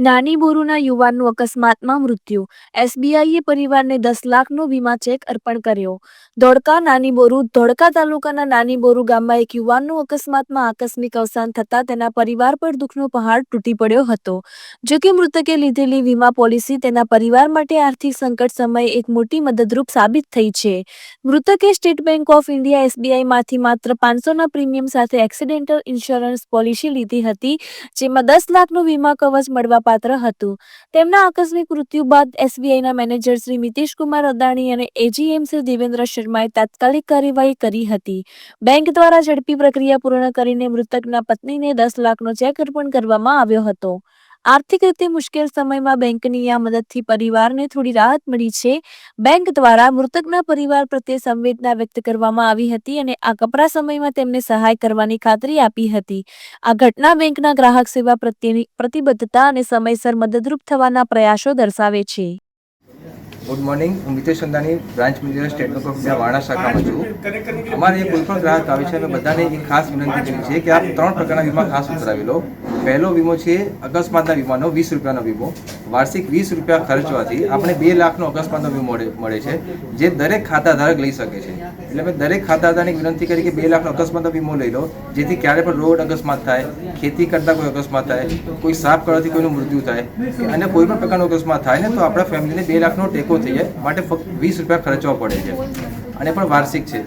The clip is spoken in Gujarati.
નાની બોરુના યુવાનનું અકસ્માતમાં મૃત્યુ. એસબીઆઈએ પરિવારને દસ લાખનો વીમા ચેક અર્પણ કર્યો. ધોળકા નાની બોરુ, ધોળકા તાલુકાના નાની બોરુ ગામમાં એક યુવાનનું અકસ્માતમાં આકસ્મિક અવસાન થતાં તેના પરિવાર પર દુઃખનો પહાડ તૂટી પડ્યો હતો. જો કે મૃતકે લીધેલી વીમા પોલિસી તેના પરિવાર માટે આર્થિક સંકટ સમયે એક મોટી મદદરૂપ સાબિત થઈ છે. મૃતકે સ્ટેટ બેંક ઓફ ઇન્ડિયા એસબીઆઈમાંથી માત્ર પાંચસોના પ્રીમિયમ સાથે એક્સિડેન્ટલ ઇન્સ્યોરન્સ પોલિસી લીધી હતી, જેમાં દસ લાખનું વીમા કવચ મળવાપાત્ર હતું. તેમના આકસ્મિક મૃત્યુ બાદ એસબીઆઈના મેનેજર શ્રી મિતેશ કુમાર અદાણી અને એજીએમ શ્રી દેવેન્દ્ર શર્માએ તાત્કાલિક કાર્યવાહી કરી હતી. બેંક દ્વારા ઝડપી પ્રક્રિયા પૂર્ણ કરીને મૃતકના પત્નીને દસ લાખનો ચેક અર્પણ કરવામાં આવ્યો હતો. આર્થિક રીતે મુશ્કેલ સમયમાં બેંકની આ મદદથી પરિવારને થોડી રાહત મળી છે. બેંક દ્વારા મૃતકના પરિવાર પ્રત્યે સંવેદના વ્યક્ત કરવામાં આવી હતી અને આ કપરા સમયમાં તેમને સહાય કરવાની ખાતરી આપી હતી. આ ઘટના બેંકના ગ્રાહક સેવા પ્રત્યેની પ્રતિબદ્ધતા અને સમયસર મદદરૂપ થવાના પ્રયાસો દર્શાવે છે. ગુડ મોર્નિંગ હું Mitesh Chandani branch manager State Bank of India Vana શાખામાં છું. અમારે કોઈ પણ ગ્રાહક આવે છે, અમે બધાને એક ખાસ વિનંતી કરી છે કે આપ ત્રણ પ્રકારના વીમા ખાસ ઉતરાવી લો. પહેલો વીમો છે અકસ્માતના વીમાનો, વીસ રૂપિયાનો વીમો. વાર્ષિક વીસ રૂપિયા ખર્ચવાથી આપણે બે લાખનો અકસ્માતનો વીમો મળે છે, જે દરેક ખાતાધારક લઈ શકે છે. એટલે મેં દરેક ખાતાધારને વિનંતી કરી કે બે લાખનો અકસ્માતનો વીમો લઈ લો, જેથી ક્યારે પણ રોડ અકસ્માત થાય, ખેતી કરતા કોઈ અકસ્માત થાય, કોઈ સાપ કરવાથી કોઈનું મૃત્યુ થાય અને કોઈ પણ પ્રકારનો અકસ્માત થાય ને તો આપણા ફેમિલીને બે લાખનો ટેકો થઈ જાય. માટે ફક્ત વીસ રૂપિયા ખર્ચવા પડે છે. અને પણ વાર્ષિક છે.